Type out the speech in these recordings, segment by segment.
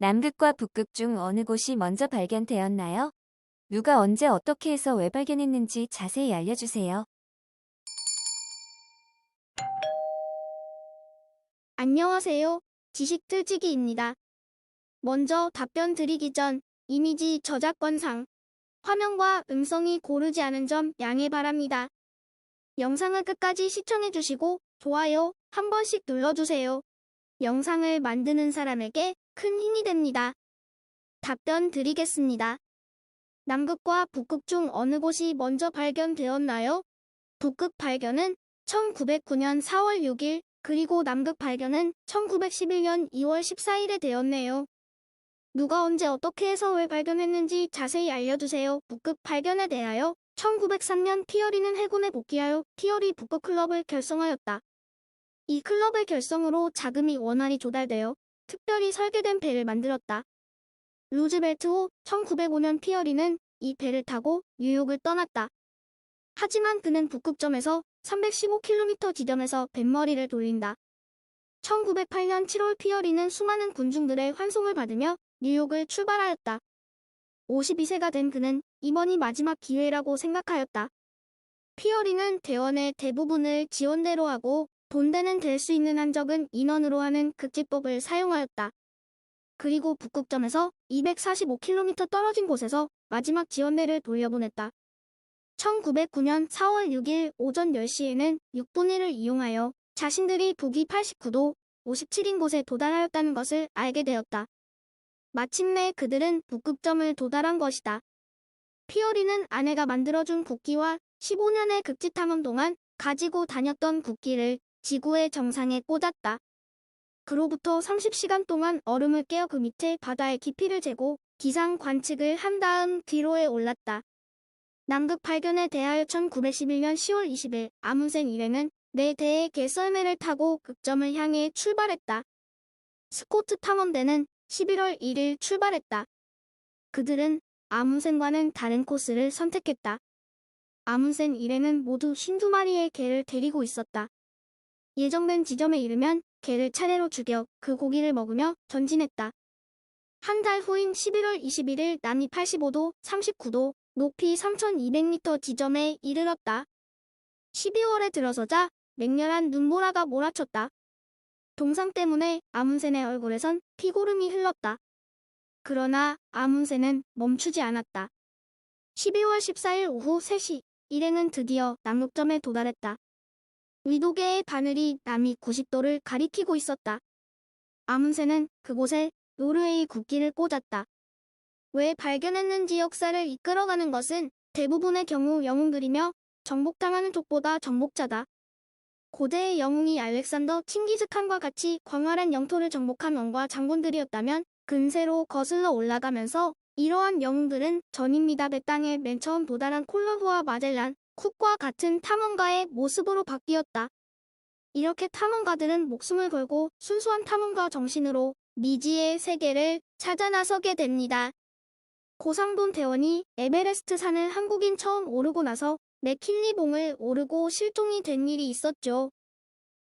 남극과 북극 중 어느 곳이 먼저 발견되었나요? 누가 언제 어떻게 해서 왜 발견했는지 자세히 알려주세요. 안녕하세요. 지식틀지기입니다. 먼저 답변 드리기 전 이미지 저작권상 화면과 음성이 고르지 않은 점 양해 바랍니다. 영상을 끝까지 시청해주시고 좋아요 한 번씩 눌러주세요. 영상을 만드는 사람에게 큰 힘이 됩니다. 답변 드리겠습니다. 남극과 북극 중 어느 곳이 먼저 발견되었나요? 북극 발견은 1909년 4월 6일 그리고 남극 발견은 1911년 2월 14일에 되었네요. 누가 언제 어떻게 해서 왜 발견했는지 자세히 알려주세요. 북극 발견에 대하여 1903년 피어리는 해군에 복귀하여 피어리 북극 클럽을 결성하였다. 이 클럽의 결성으로 자금이 원활히 조달되어 특별히 설계된 배를 만들었다. 루즈벨트 후 1905년 피어리는 이 배를 타고 뉴욕을 떠났다. 하지만 그는 북극점에서 315km 지점에서 뱃머리를 돌린다. 1908년 7월 피어리는 수많은 군중들의 환송을 받으며 뉴욕을 출발하였다. 52세가 된 그는 이번이 마지막 기회라고 생각하였다. 피어리는 대원의 대부분을 지원대로 하고 본대는 될 수 있는 한적은 인원으로 하는 극지법을 사용하였다. 그리고 북극점에서 245km 떨어진 곳에서 마지막 지원대를 돌려보냈다. 1909년 4월 6일 오전 10시에는 6분 1을 이용하여 자신들이 북위 89도 57인 곳에 도달하였다는 것을 알게 되었다. 마침내 그들은 북극점을 도달한 것이다. 피어리는 아내가 만들어준 국기와 15년의 극지 탐험 동안 가지고 다녔던 국기를 지구의 정상에 꽂았다. 그로부터 30시간 동안 얼음을 깨어 그 밑에 바다의 깊이를 재고 기상 관측을 한 다음 뒤로에 올랐다. 남극 발견에 대하여 1911년 10월 20일 아문센 일행은 네 대의 개썰매를 타고 극점을 향해 출발했다. 스코트 탐험대는 11월 1일 출발했다. 그들은 아문센과는 다른 코스를 선택했다. 아문센 일행은 모두 52마리의 개를 데리고 있었다. 예정된 지점에 이르면 개를 차례로 죽여 그 고기를 먹으며 전진했다. 한 달 후인 11월 21일 남이 85도, 39도, 높이 3200m 지점에 이르렀다. 12월에 들어서자 맹렬한 눈보라가 몰아쳤다. 동상 때문에 아문센의 얼굴에선 피고름이 흘렀다. 그러나 아문센은 멈추지 않았다. 12월 14일 오후 3시 일행은 드디어 남극점에 도달했다. 위도계의 바늘이 남이 90도를 가리키고 있었다. 아문센은 그곳에 노르웨이 국기를 꽂았다. 왜 발견했는지 역사를 이끌어가는 것은 대부분의 경우 영웅들이며 정복당하는 쪽보다 정복자다. 고대의 영웅이 알렉산더 칭기즈칸과 같이 광활한 영토를 정복한 왕과 장군들이었다면 근세로 거슬러 올라가면서 이러한 영웅들은 전임미답의 땅에 맨 처음 도달한 콜럼브와 마젤란, 쿡과 같은 탐험가의 모습으로 바뀌었다. 이렇게 탐험가들은 목숨을 걸고 순수한 탐험가 정신으로 미지의 세계를 찾아 나서게 됩니다. 고상돈 대원이 에베레스트 산을 한국인 처음 오르고 나서 맥킬리봉을 오르고 실종이 된 일이 있었죠.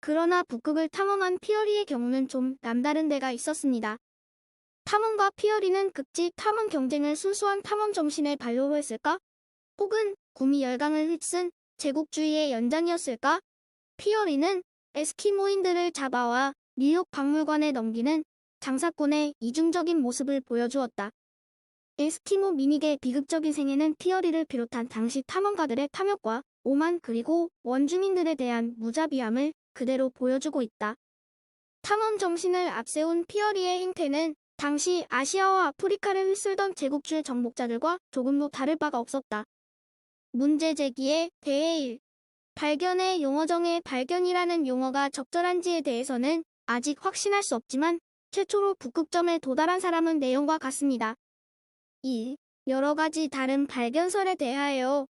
그러나 북극을 탐험한 피어리의 경우는 좀 남다른 데가 있었습니다. 탐험과 피어리는 극지 탐험 경쟁을 순수한 탐험 정신의 발로로 했을까? 혹은 구미 열강을 휩쓴 제국주의의 연장이었을까? 피어리는 에스키모인들을 잡아와 뉴욕 박물관에 넘기는 장사꾼의 이중적인 모습을 보여주었다. 에스키모 미닉의 비극적인 생애는 피어리를 비롯한 당시 탐험가들의 탐욕과 오만 그리고 원주민들에 대한 무자비함을 그대로 보여주고 있다. 탐험 정신을 앞세운 피어리의 행태는 당시 아시아와 아프리카를 휩쓸던 제국주의 정복자들과 조금도 다를 바가 없었다. 문제 제기에 대해 1. 발견의 용어정의 발견이라는 용어가 적절한지에 대해서는 아직 확신할 수 없지만 최초로 북극점에 도달한 사람은 내용과 같습니다. 2. 여러 가지 다른 발견설에 대하여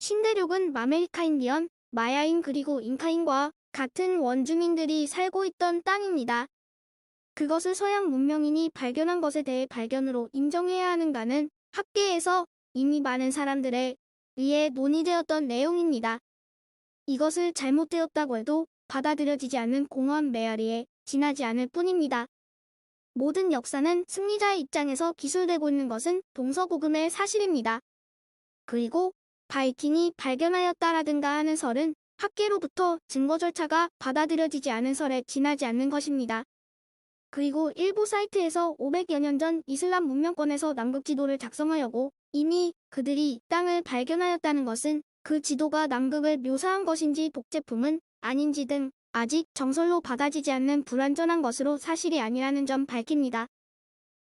신대륙은 마메리카 인디언, 마야인 그리고 잉카인과 같은 원주민들이 살고 있던 땅입니다. 그것을 서양 문명인이 발견한 것에 대해 발견으로 인정해야 하는가는 학계에서 이미 많은 사람들에 의해 논의되었던 내용입니다. 이것을 잘못되었다고 해도 받아들여지지 않는 공허한 메아리에 지나지 않을 뿐입니다. 모든 역사는 승리자의 입장에서 기술되고 있는 것은 동서고금의 사실입니다. 그리고 바이킹이 발견하였다라든가 하는 설은 학계로부터 증거 절차가 받아들여지지 않은 설에 지나지 않는 것입니다. 그리고 일부 사이트에서 500여 년 전 이슬람 문명권에서 남극 지도를 작성하려고 이미 그들이 이 땅을 발견하였다는 것은 그 지도가 남극을 묘사한 것인지 복제품은 아닌지 등 아직 정설로 받아지지 않는 불완전한 것으로 사실이 아니라는 점 밝힙니다.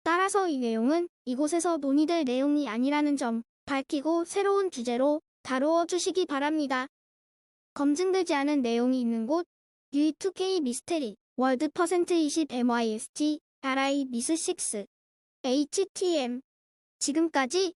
따라서 이 내용은 이곳에서 논의될 내용이 아니라는 점 밝히고 새로운 주제로 다루어 주시기 바랍니다. 검증되지 않은 내용이 있는 곳 U2K 미스테리 월드 퍼센트 20 MYST RI 미스 6 HTM 지금까지